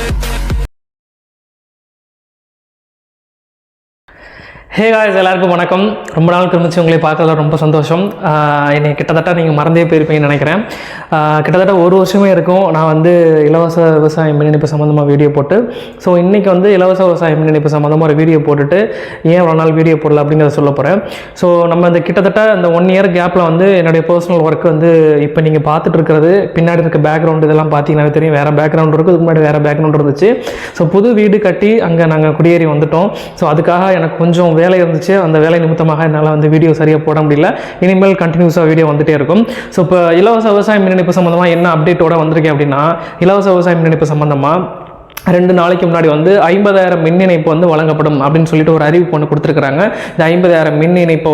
We'll. Hey guys எல்லாருக்கும் வணக்கம். ரொம்ப நாள் கழிச்சு உங்களை பார்க்கறதுல ரொம்ப சந்தோஷம். என்னை கிட்டத்தட்ட நீங்கள் மறந்தே போயிருப்பீங்கன்னு நினைக்கிறேன். கிட்டத்தட்ட ஒரு வருஷமே இருக்கும். நான் வந்து இலவச விவசாய மின் இணைப்பு சம்மந்தமாக வீடியோ போட்டு ஸோ இன்றைக்கி வந்து இலவச விவசாய மின் இணைப்பு சம்மந்தமாக ஒரு வீடியோ போட்டுட்டு ஏன் இவ்வளோ நாள் வீடியோ போடல அப்படிங்கிறத சொல்ல போகிறேன் ஸோ நம்ம இந்த கிட்டத்தட்ட இந்த ஒன் இயர் கேப்பில் வந்து என்னுடைய பர்சனல் ஒர்க் வந்து இப்போ நீங்கள் பார்த்துட்டு இருக்கிறது. பின்னாடி இருக்க பேக்ரவுண்ட் இதெல்லாம் பார்த்தீங்கன்னா தெரியும். வேறு பேக்ரவுண்ட் இருக்கும் இதுக்கு முன்னாடி வேறு பேக்ரவுண்ட் இருந்துச்சு. ஸோ புது வீடு கட்டி அங்கே நாங்கள் குடியேறி வந்துட்டோம். ஸோ அதுக்காக எனக்கு கொஞ்சம் வேலை இருந்துச்சு அந்த வேலை நிமித்தமாக என்னால் வந்து வீடியோ சரியாக போட முடியல. இனிமேல் கண்டினியூஸாக வீடியோ வந்துட்டே இருக்கும். ஸோ இப்போ இலவச விவசாய மின் இணைப்பு சம்மந்தமாக என்ன அப்டேட்டோட வந்திருக்கேன் அப்படின்னா இலவச விவசாய மின் இணைப்பு சம்மந்தமாக ரெண்டு நாளைக்கு முன்னாடி வந்து ஐம்பதாயிரம் மின் இணைப்பு வந்து வழங்கப்படும் அப்படின்னு சொல்லிட்டு ஒரு அறிவிப்பு ஒன்று கொடுத்துருக்குறாங்க. இந்த ஐம்பதாயிரம் மின் இணைப்பு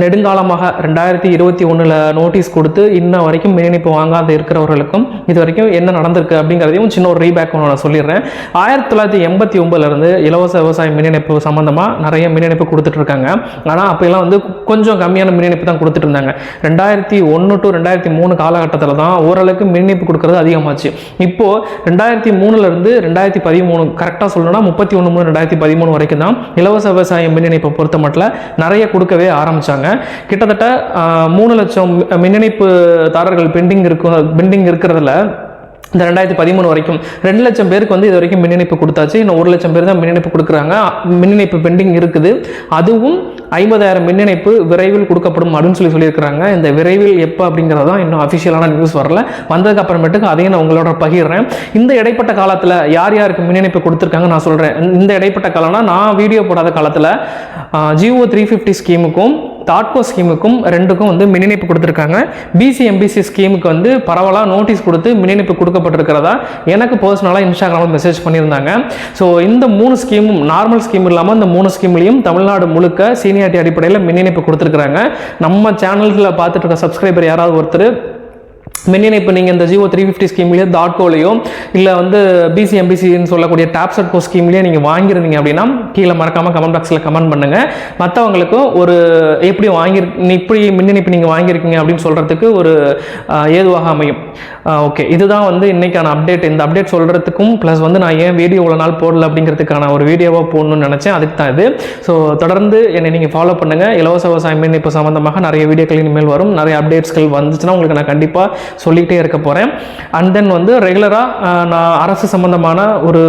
நெடுங்காலமாக ரெண்டாயிரத்தி இருபத்தி ஒன்றில் நோட்டீஸ் கொடுத்து இன்ன வரைக்கும் மின் இணைப்பு வாங்காத இருக்கிறவர்களுக்கும் இது வரைக்கும் என்ன நடந்திருக்கு அப்படிங்கிறதையும் சின்ன ஒரு ரீபேக் ஒன்று நான் சொல்லிடுறேன். ஆயிரத்தி தொள்ளாயிரத்தி எண்பத்தி ஒம்பதுலேருந்து இலவச விவசாய மின் இணைப்பு சம்மந்தமாக நிறைய மின் இணைப்பு கொடுத்துட்டு இருக்காங்க. ஆனால் அப்போல்லாம் வந்து கொஞ்சம் கம்மியான மின் இணைப்பு தான் கொடுத்துட்டு இருந்தாங்க. ரெண்டாயிரத்தி ஒன்று டு ரெண்டாயிரத்தி மூணு காலகட்டத்தில் தான் ஓரளவுக்கு மின் இணைப்பு கொடுக்கறது அதிகமாச்சு. இப்போது ரெண்டாயிரத்தி ரெண்டாயிரத்தி மூணுலேருந்து ரெண்டாயிரத்தி பதிமூணு கரெக்டாக சொல்லணும்னா முப்பத்தி ஒன்று மூணு ரெண்டாயிரத்தி பதிமூணு வரைக்கும் தான் இலவச விவசாய மின் இணைப்பை பொறுத்த மட்டும் நிறைய கொடுக்கவே ஆரம்பித்தாங்க கிட்டத்தட்ட மூணு லட்சம் மின் இணைப்பு தாரர்கள் பெண்டிங் இருக்கும் பெண்டிங் இருக்கிறதுல இந்த ரெண்டாயிரத்தி பதிமூணு வரைக்கும் ரெண்டு லட்சம் பேருக்கு வந்து இது வரைக்கும் மின் இணைப்பு கொடுத்தாச்சு. இன்னும் ஒரு லட்சம் பேர் தான் மின் இணைப்பு கொடுக்குறாங்க. மின் இணைப்பு பெண்டிங் இருக்குது. அதுவும் ஐம்பதாயிரம் மின் இணைப்பு விரைவில் கொடுக்கப்படும் அப்படின்னு சொல்லி சொல்லியிருக்கிறாங்க. இந்த விரைவில் எப்போ அப்படிங்கிறது தான் இன்னும் அஃபிஷியலான நியூஸ் வரல. வந்ததுக்கு அப்புறமேட்டுக்கு அதையும் நான் உங்களோட பகிர்றேன். இந்த இடைப்பட்ட காலத்தில் யார் யாருக்கு மின் இணைப்பு கொடுத்துருக்காங்க நான் சொல்கிறேன் இந்த இடைப்பட்ட காலம்னா நான் வீடியோ போடாத காலத்தில் ஜிஓ த்ரீ ஃபிஃப்டி ஸ்கீமுக்கும் தாட்கோ ஸ்கீமுக்கும் ரெண்டுக்கும் வந்து மின் இணைப்பு கொடுத்துருக்காங்க பிசி எம்பிசி ஸ்கீமுக்கு வந்து பரவலாக நோட்டீஸ் கொடுத்து மின் இணைப்பு கொடுக்கப்பட்டிருக்கிறதா? எனக்கு பர்சனலாக இன்ஸ்டாகிராமில் மெசேஜ் பண்ணியிருந்தாங்க. ஸோ இந்த மூணு ஸ்கீமும் நார்மல் ஸ்கீம் இல்லாமல் இந்த மூணு ஸ்கீம்லையும் தமிழ்நாடு முழுக்க சீனியாரிட்டி அடிப்படையில் மின் இணைப்பு கொடுத்துருக்குறாங்க. நம்ம சேனல்களில் பார்த்துட்டு இருக்க சப்ஸ்கிரைபர் யாராவது ஒருத்தர் மென்னினை இப்போ நீங்கள் இந்த ஜியோ த்ரீ ஃபிஃப்டி ஸ்கீம்லேயோ தாட்கோலையோ இல்லை வந்து பிசிஎம்பிசின்னு சொல்லக்கூடிய டேப்ஸ் அட் கோ ஸ்கீம்லேயே நீங்கள் வாங்கியிருந்தீங்க அப்படின்னா கீழே மறக்காமல் கமெண்ட் பாக்ஸில் கமெண்ட் பண்ணுங்கள் மற்றவங்களுக்கும் ஒரு எப்படி வாங்கி இப்படி மின்னிணைப்பு நீங்கள் வாங்கியிருக்கீங்க அப்படின்னு சொல்கிறதுக்கு ஒரு ஏதுவாக அமையும். ஓகே இதுதான் வந்து இன்றைக்கான அப்டேட் இந்த அப்டேட் சொல்கிறதுக்கும் ப்ளஸ் வந்து நான் ஏன் வீடியோ இவ்வளோ நாள் போடல அப்படிங்கிறதுக்கான ஒரு வீடியோவாக போடணும்னு நினச்சேன். அதுக்கு தான் இது. ஸோ தொடர்ந்து என்னை நீங்கள் ஃபாலோ பண்ணுங்கள் இலவச விவசாய இப்போ சம்மந்தமாக நிறைய வீடியோக்கள் இனிமேல் வரும். நிறைய அப்டேட்ஸ்கள் வந்துச்சுன்னா உங்களுக்கு நான் கண்டிப்பாக சொல்லிகிட்டே இருக்க போகிறேன் அண்ட் தென் வந்து ரெகுலராக நான் அரசு சம்மந்தமான ஒரு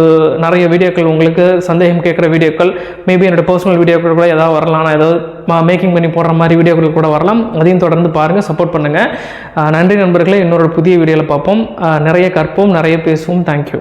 நிறைய வீடியோக்கள் உங்களுக்கு சந்தேகம் கேட்குற வீடியோக்கள் மேபி என்னோடய பர்சனல் வீடியோக்கள் கூட ஏதாவது வரலாம். நான் ஏதாவது மேக்கிங் பண்ணி போடுற மாதிரி வீடியோக்கள் கூட வரலாம். அதையும் தொடர்ந்து பாருங்கள் சப்போர்ட் பண்ணுங்கள் நன்றி நண்பர்களே இன்னொரு புதிய வீடியோவில் பார்ப்போம். நிறைய கற்போம் நிறைய பேசுவோம். தேங்க்யூ